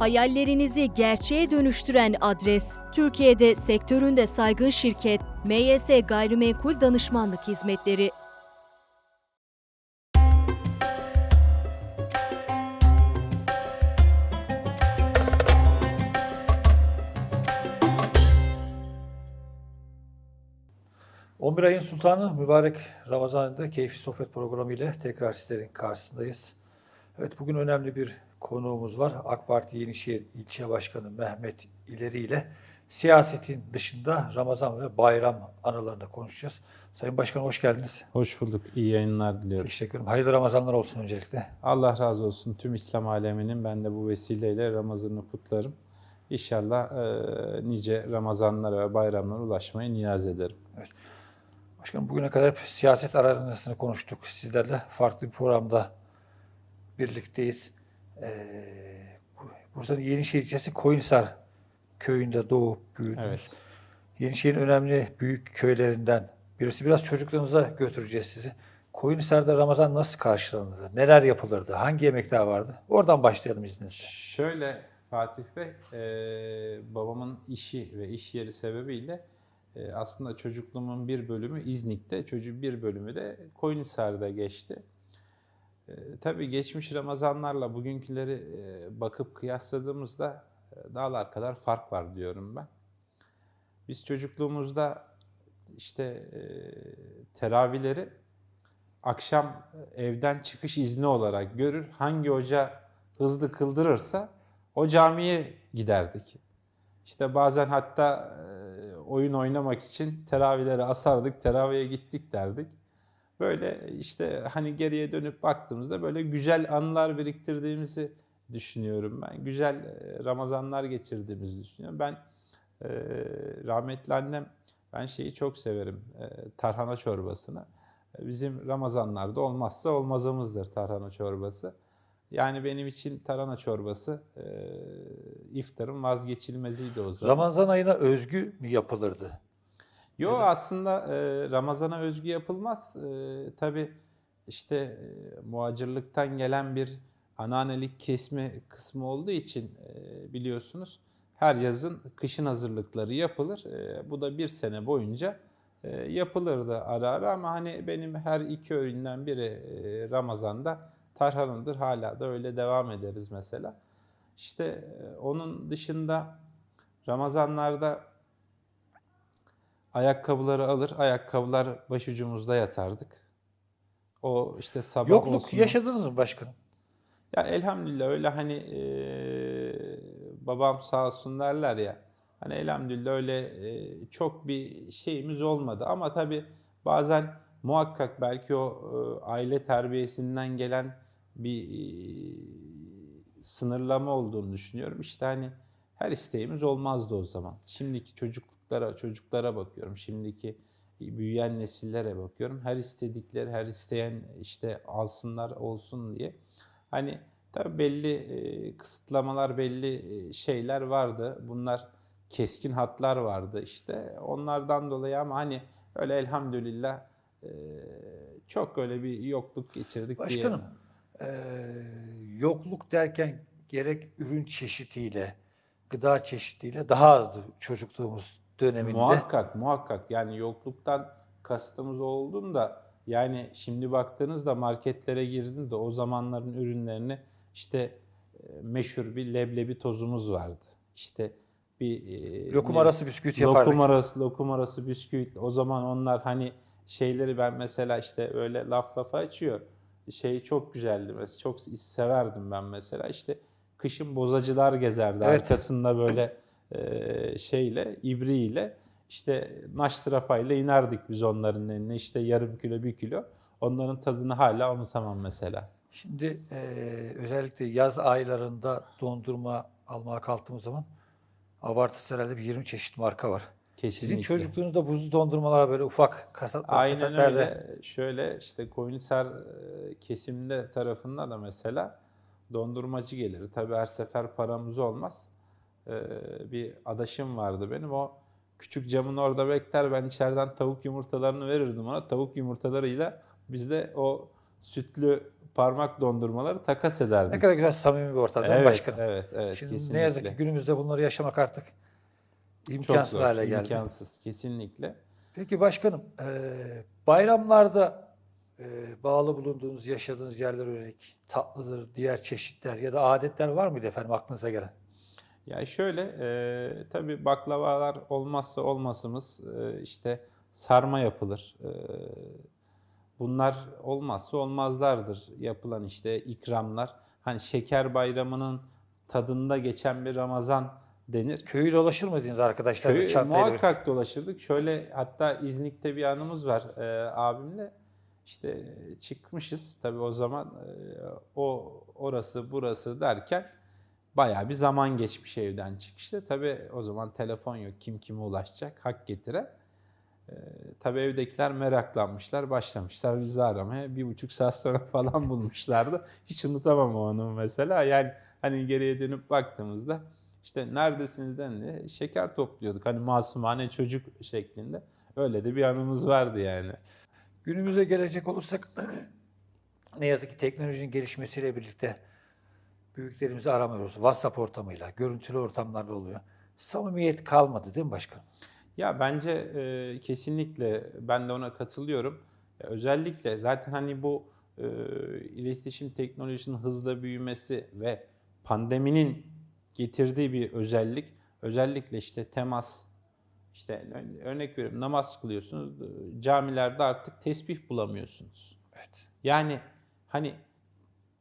Hayallerinizi gerçeğe dönüştüren adres, Türkiye'de sektöründe saygın şirket MYS Gayrimenkul Danışmanlık Hizmetleri. – 11 ayın sultanı mübarek Ramazan ayında keyifli sohbet programı ile tekrar sizlerin karşısındayız. Evet bugün önemli bir konuğumuz var. AK Parti Yenişehir İlçe Başkanı Mehmet İleri ile siyasetin dışında Ramazan ve bayram anılarını konuşacağız. Sayın Başkan hoş geldiniz. Hoş bulduk. İyi yayınlar diliyorum. Teşekkür ederim. Hayırlı Ramazanlar olsun öncelikle. Allah razı olsun tüm İslam aleminin ben de bu vesileyle Ramazan'ı kutlarım. İnşallah e, nice Ramazanlara ve bayramlara ulaşmayı niyaz ederim. Başkanım bugüne kadar hep siyaset aranasını konuştuk sizlerle. Farklı bir programda birlikteyiz. Ee, Bursa'nın Yenişehir ilçesi Koyunhisar köyünde doğup büyüdünüz. Evet. Yenişehir'in önemli büyük köylerinden birisi. Biraz çocukluğunuza götüreceğiz sizi. Koyunhisar'da Ramazan nasıl karşılanırdı? Neler yapılırdı? Hangi yemekler vardı? Oradan başlayalım izninizle. Şöyle Fatih Bey, e, babamın işi ve iş yeri sebebiyle e, aslında çocukluğumun bir bölümü İznik'te, çocuğun bir bölümü de Koyunhisar'da geçti. E, tabii geçmiş Ramazanlarla bugünküleri e, bakıp kıyasladığımızda e, dağlar kadar fark var diyorum ben. Biz çocukluğumuzda işte e, teravihleri akşam evden çıkış izni olarak görür. Hangi hoca hızlı kıldırırsa o camiye giderdik. İşte bazen hatta e, oyun oynamak için teravihleri asardık, teravihe gittik derdik. Böyle işte hani geriye dönüp baktığımızda böyle güzel anılar biriktirdiğimizi düşünüyorum ben. Güzel e, Ramazanlar geçirdiğimizi düşünüyorum. Ben e, rahmetli annem ben şeyi çok severim. e, tarhana çorbasını. Bizim Ramazanlarda olmazsa olmazımızdır tarhana çorbası. Yani benim için tarhana çorbası e, iftarın vazgeçilmeziydi o zaman. Ramazan ayına özgü mü yapılırdı? Yo aslında e, Ramazan'a özgü yapılmaz. E, Tabi işte e, muhacirlikten gelen bir ananelik kesme kısmı olduğu için e, biliyorsunuz her yazın kışın hazırlıkları yapılır. E, bu da bir sene boyunca e, yapılırdı ara ara ama hani benim her iki öğünden biri e, Ramazan'da tarhanadır. Hala da öyle devam ederiz mesela. İşte e, onun dışında Ramazanlarda ayakkabıları alır, ayakkabılar başucumuzda yatardık. O işte sabah Yokluk olsun. yaşadınız mı başkanım? Ya elhamdülillah öyle hani e, babam sağ olsun derler ya. Hani elhamdülillah öyle e, çok bir şeyimiz olmadı. Ama tabii bazen muhakkak belki o e, aile terbiyesinden gelen bir e, sınırlama olduğunu düşünüyorum. İşte hani her isteğimiz olmazdı o zaman. Şimdiki çocukluklara, çocuklara bakıyorum. Şimdiki büyüyen nesillere bakıyorum. Her istedikleri, her isteyen işte alsınlar olsun diye. Hani tabii belli e, kısıtlamalar, belli e, şeyler vardı. Bunlar keskin hatlar vardı işte. Onlardan dolayı ama hani öyle elhamdülillah e, çok öyle bir yokluk geçirdik Başkanım, diyemem. eee, yokluk derken gerek ürün çeşitiyle, gıda çeşitiyle daha azdı çocukluğumuz döneminde. Muhakkak, muhakkak. Yani yokluktan kastımız olduğunda yani şimdi baktığınızda marketlere girdiğinde o zamanların ürünlerini işte e, meşhur bir leblebi tozumuz vardı. İşte bir e, Lokum ne- arası bisküvit yapardık. Lokum arası, lokum arası bisküvit. O zaman onlar hani şeyleri ben mesela işte öyle laf lafa açıyor. Şey çok güzeldi mesela. Çok severdim ben mesela. İşte kışın bozacılar gezerdi. Evet. Arkasında böyle e, şeyle, ibriyle işte naştrapayla inerdik biz onların eline. İşte yarım kilo, bir kilo. Onların tadını hala unutamam mesela. Şimdi eee, özellikle yaz aylarında dondurma almaya kalktığımız zaman abartısı herhalde bir 20 çeşit marka var. Sizin Kesinlikle. çocukluğunuzda buzlu dondurmalar böyle ufak kasap Aynen sepetlerde- öyle. Şöyle işte Koyunhisar e, kesimde tarafında da mesela dondurmacı gelir. Tabii her sefer paramız olmaz. Ee, bir adaşım vardı benim. O küçük camın orada bekler. Ben içeriden tavuk yumurtalarını verirdim ona. Tavuk yumurtalarıyla biz de o sütlü parmak dondurmaları takas ederdik. Ne kadar güzel samimi bir ortam değil mi evet, başkanım? evet, evet, Şimdi kesinlikle. ne yazık ki günümüzde bunları yaşamak artık Çok imkansız zor, hale geldi. imkansız, kesinlikle. Peki başkanım, eee, bayramlarda bağlı bulunduğunuz, yaşadığınız yerler yönelik tatlıdır, diğer çeşitler ya da adetler var mıydı efendim aklınıza gelen? Yani şöyle, e, tabii baklavalar olmazsa olmasımız e, işte sarma yapılır. E, bunlar olmazsa olmazlardır yapılan işte ikramlar. Hani şeker bayramının tadında geçen bir Ramazan denir. Köyü dolaşır mıydınız arkadaşlar? Köy, çantayla birlikte? muhakkak dolaşırdık. Şöyle hatta İznik'te bir anımız var e, abimle. İşte çıkmışız tabii o zaman e, o orası burası derken bayağı bir zaman geçmiş evden çıkışta. Tabii o zaman telefon yok kim kime ulaşacak hak getire. E, tabii evdekiler meraklanmışlar başlamışlar bizi aramaya. Bir buçuk saat sonra falan bulmuşlardı. Hiç unutamam o anımı mesela. Yani hani geriye dönüp baktığımızda işte neredesiniz denli şeker topluyorduk. Hani masumane çocuk şeklinde. Öyle de bir anımız vardı yani. Günümüze gelecek olursak ne yazık ki teknolojinin gelişmesiyle birlikte büyüklerimizi aramıyoruz. WhatsApp ortamıyla, görüntülü ortamlarla oluyor. Samimiyet kalmadı değil mi başkanım? Ya bence e, kesinlikle ben de ona katılıyorum. Özellikle zaten hani bu e, iletişim teknolojisinin hızla büyümesi ve pandeminin getirdiği bir özellik özellikle işte temas işte ör- örnek veriyorum namaz kılıyorsunuz e, camilerde artık tesbih bulamıyorsunuz. Evet. Yani hani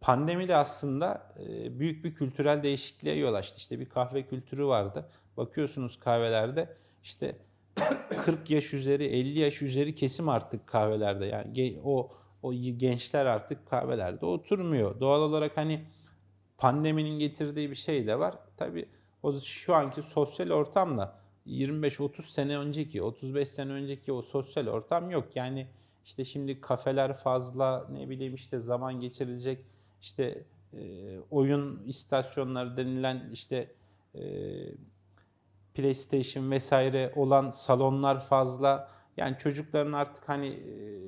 pandemi de aslında e, büyük bir kültürel değişikliğe yol açtı. İşte bir kahve kültürü vardı. Bakıyorsunuz kahvelerde işte 40 yaş üzeri, 50 yaş üzeri kesim artık kahvelerde. Yani o o gençler artık kahvelerde oturmuyor. Doğal olarak hani pandeminin getirdiği bir şey de var. Tabii o şu anki sosyal ortamla 25-30 sene önceki, 35 sene önceki o sosyal ortam yok. Yani işte şimdi kafeler fazla, ne bileyim işte zaman geçirilecek işte e, oyun istasyonları denilen işte e, PlayStation vesaire olan salonlar fazla. Yani çocukların artık hani e,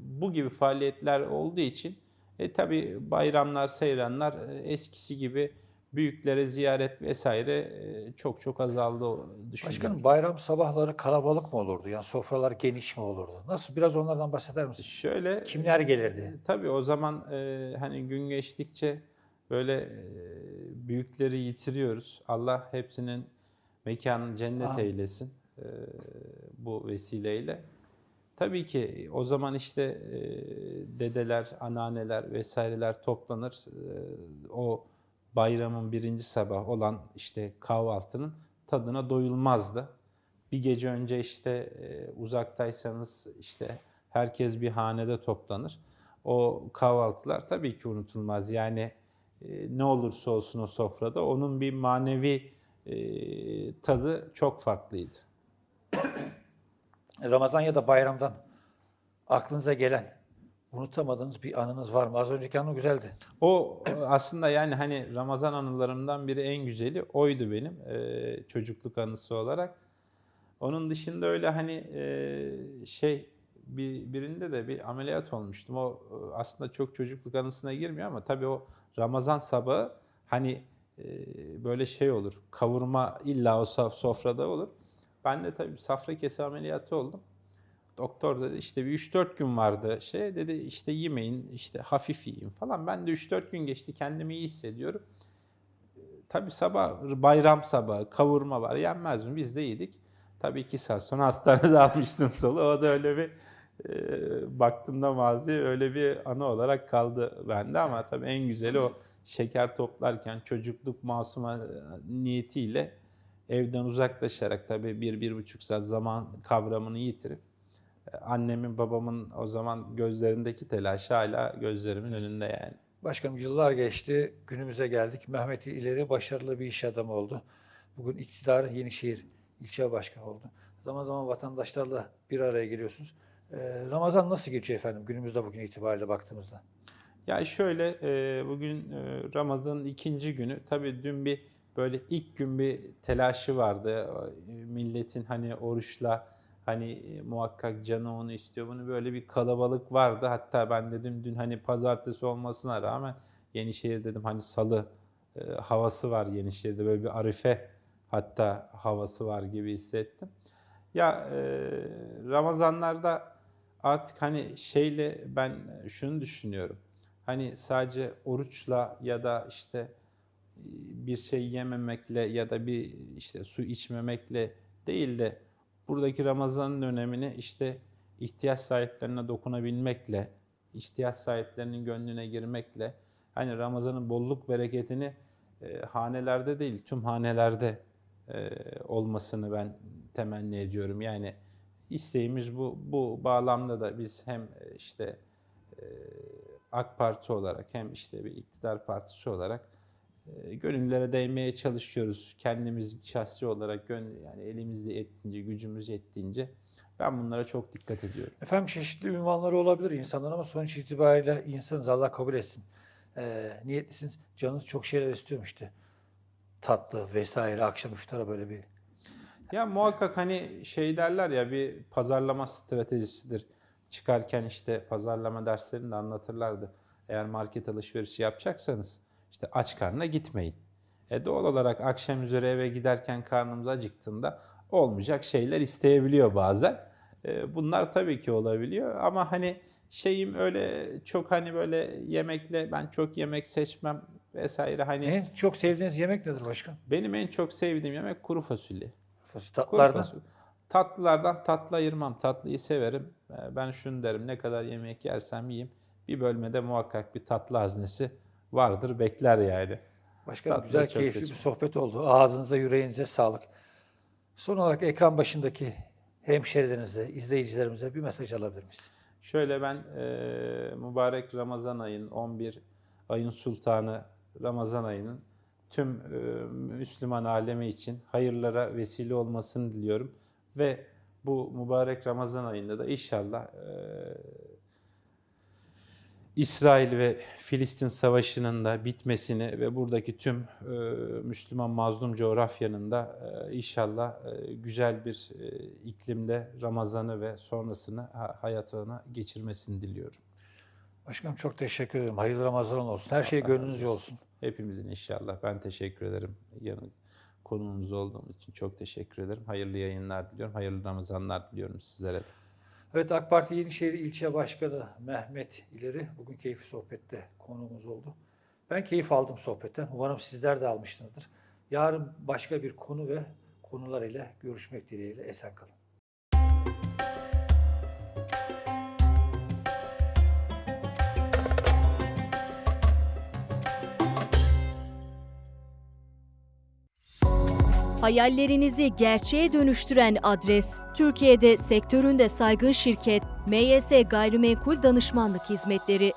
bu gibi faaliyetler olduğu için e, tabii bayramlar, seyranlar e, eskisi gibi büyüklere ziyaret vesaire e, çok çok azaldı düşünüyorum. Başkanım bayram sabahları kalabalık mı olurdu? Yani sofralar geniş mi olurdu? Nasıl? Biraz onlardan bahseder misiniz? Şöyle Kimler gelirdi? Tabii o zaman e, hani gün geçtikçe böyle e, büyükleri yitiriyoruz. Allah hepsinin mekanını cennet Amin. eylesin e, bu vesileyle. Tabii ki o zaman işte e, dedeler, anneanneler vesaireler toplanır. E, o bayramın birinci sabah olan işte kahvaltının tadına doyulmazdı. Bir gece önce işte e, uzaktaysanız işte herkes bir hanede toplanır. O kahvaltılar tabii ki unutulmaz. Yani e, ne olursa olsun o sofrada onun bir manevi e, tadı çok farklıydı. Ramazan ya da bayramdan aklınıza gelen, unutamadığınız bir anınız var mı? Az önceki anı güzeldi. O aslında yani hani Ramazan anılarımdan biri en güzeli oydu benim e, çocukluk anısı olarak. Onun dışında öyle hani e, şey bir birinde de bir ameliyat olmuştum. O e, aslında çok çocukluk anısına girmiyor ama tabii o Ramazan sabahı hani e, böyle şey olur. Kavurma illa o sofrada olur. Ben de tabii safra kesi ameliyatı oldum. Doktor dedi işte bir 3-4 gün vardı şey dedi işte yemeyin işte hafif yiyin falan. Ben de 3-4 gün geçti kendimi iyi hissediyorum. Ee, Tabii sabah bayram sabahı kavurma var yenmez mi? Biz de yedik. Tabii iki saat sonra hastanede almıştım solu. O da öyle bir e, baktığımda mazi öyle bir anı olarak kaldı bende ama tabii en güzeli o şeker toplarken çocukluk masuma e, niyetiyle evden uzaklaşarak tabii bir, bir buçuk saat zaman kavramını yitirip annemin babamın o zaman gözlerindeki telaş hala gözlerimin önünde yani. Başkanım yıllar geçti, günümüze geldik. Mehmet İleri başarılı bir iş adamı oldu. Bugün iktidar Yenişehir ilçe başkanı oldu. Zaman zaman vatandaşlarla bir araya geliyorsunuz. Ee, Ramazan nasıl geçiyor efendim günümüzde bugün itibariyle baktığımızda? Ya şöyle e, bugün e, Ramazan'ın ikinci günü tabii dün bir böyle ilk gün bir telaşı vardı. E, Milletin hani oruçla Hani e, muhakkak canı onu istiyor. Bunu böyle bir kalabalık vardı. Hatta ben dedim dün hani pazartesi olmasına rağmen Yenişehir dedim hani salı e, havası var Yenişehir'de böyle bir arife hatta havası var gibi hissettim. Ya e, Ramazanlarda artık hani şeyle ben şunu düşünüyorum. Hani sadece oruçla ya da işte e, bir şey yememekle ya da bir işte su içmemekle değil de buradaki Ramazan'ın önemini işte ihtiyaç sahiplerine dokunabilmekle, ihtiyaç sahiplerinin gönlüne girmekle hani Ramazan'ın bolluk bereketini e, hanelerde değil tüm hanelerde e, olmasını ben temenni ediyorum. Yani isteğimiz bu. Bu bağlamda da biz hem e, işte e, AK Parti olarak hem işte bir iktidar partisi olarak gönüllere değmeye çalışıyoruz. Kendimiz şahsi olarak gönül, yani elimizde ettiğince, gücümüz yettiğince ben bunlara çok dikkat ediyorum. Efendim çeşitli ünvanları olabilir insanlar ama sonuç itibariyle insanız Allah kabul etsin. Ee, niyetlisiniz. Canınız çok şeyler istiyorum işte. Tatlı vesaire akşam iftara böyle bir Ya muhakkak hani şey derler ya bir pazarlama stratejisidir. Çıkarken işte pazarlama derslerinde anlatırlardı. Eğer market alışverişi yapacaksanız işte aç karnına gitmeyin. E doğal olarak akşam üzere eve giderken karnımız acıktığında olmayacak şeyler isteyebiliyor bazen. E, bunlar tabii ki olabiliyor ama hani şeyim öyle çok hani böyle yemekle ben çok yemek seçmem vesaire hani En çok sevdiğiniz yemek nedir başkan? benim en çok sevdiğim yemek kuru fasulye. Fasulye Kuru tatlılardan. fasulye. Tatlılardan tatlı ayırmam. Tatlıyı severim. Ee, Ben şunu derim ne kadar yemek yersem yiyeyim. Bir bölmede muhakkak bir tatlı haznesi vardır bekler yani. Başkanım Tatlı güzel, keyifli bir seçim. sohbet oldu. Ağzınıza, yüreğinize sağlık. Son olarak ekran başındaki hemşerilerinize, izleyicilerimize bir mesaj alabilir miyiz? Şöyle ben e, mübarek Ramazan ayın 11 ayın sultanı Ramazan ayının tüm e, Müslüman alemi için hayırlara vesile olmasını diliyorum. Ve bu mübarek Ramazan ayında da inşallah e, İsrail ve Filistin savaşının da bitmesini ve buradaki tüm e, Müslüman mazlum coğrafyanın da e, inşallah e, güzel bir e, iklimde Ramazan'ı ve sonrasını ha- hayatına geçirmesini diliyorum. Başkanım çok teşekkür ederim. Hayırlı Ramazan olsun. Her şey gönlünüzce olsun. Hepimizin inşallah. Ben teşekkür ederim. Yanı konuğunuz olduğum için çok teşekkür ederim. Hayırlı yayınlar diliyorum. Hayırlı Ramazanlar diliyorum sizlere. Evet AK Parti Yenişehir İlçe Başkanı Mehmet İleri bugün keyifli sohbette konuğumuz oldu. Ben keyif aldım sohbetten. Umarım sizler de almışsınızdır. Yarın başka bir konu ve konular ile görüşmek dileğiyle. Esen kalın. Hayallerinizi gerçeğe dönüştüren adres, Türkiye'de sektöründe saygın şirket MYS Gayrimenkul Danışmanlık Hizmetleri